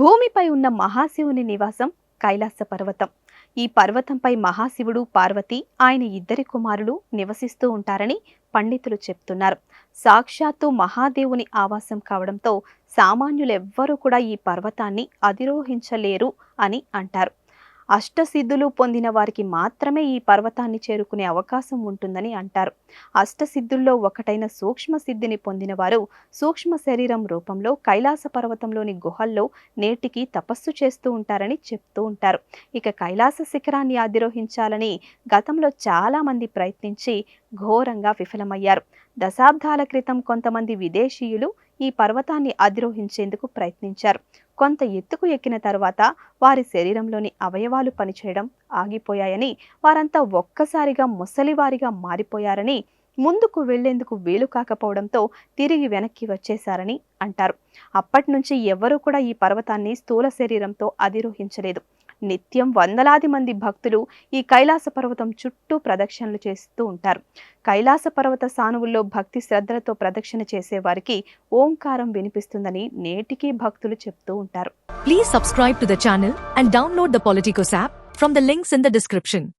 భూమిపై ఉన్న మహాశివుని నివాసం కైలాస పర్వతం. ఈ పర్వతంపై మహాశివుడు పార్వతి ఆయన ఇద్దరి కుమారులు నివసిస్తూ ఉంటారని పండితులు చెప్తున్నారు. సాక్షాత్తు మహాదేవుని ఆవాసం కావడంతో సామాన్యులెవ్వరూ కూడా ఈ పర్వతాన్ని అధిరోహించలేరు అని అంటారు. అష్టసిద్ధులు పొందిన వారికి మాత్రమే ఈ పర్వతాన్ని చేరుకునే అవకాశం ఉంటుందని అంటారు. అష్టసిద్ధుల్లో ఒకటైన సూక్ష్మ సిద్ధిని పొందిన వారు సూక్ష్మ శరీరం రూపంలో కైలాస పర్వతంలోని గుహల్లో నేటికి తపస్సు చేస్తూ ఉంటారని చెప్తూ ఉంటారు. ఇక కైలాస శిఖరాన్ని అధిరోహించాలని గతంలో చాలామంది ప్రయత్నించి ఘోరంగా విఫలమయ్యారు. దశాబ్దాల క్రితం కొంతమంది విదేశీయులు ఈ పర్వతాన్ని అధిరోహించేందుకు ప్రయత్నించారు. కొంత ఎత్తుకు ఎక్కిన తర్వాత వారి శరీరంలోని అవయవాలు పనిచేయడం ఆగిపోయాయని వారంతా ఒక్కసారిగా ముసలివారిగా మారిపోయారని ముందుకు వెళ్ళేందుకు వీలు కాకపోవడంతో తిరిగి వెనక్కి వచ్చేశారని అంటారు. అప్పటి నుంచి ఎవ్వరూ కూడా ఈ పర్వతాన్ని స్థూల శరీరంతో అధిరోహించలేదు. నిత్యం వందలాది మంది భక్తులు ఈ కైలాస పర్వతం చుట్టూ ప్రదక్షిణలు చేస్తూ ఉంటారు. కైలాస పర్వత సానువుల్లో భక్తి శ్రద్ధలతో ప్రదక్షిణ చేసే వారికి ఓంకారం వినిపిస్తుందని నేటికీ భక్తులు చెప్తూ ఉంటారు. Please subscribe to the channel and download the Politicos app from the links in the description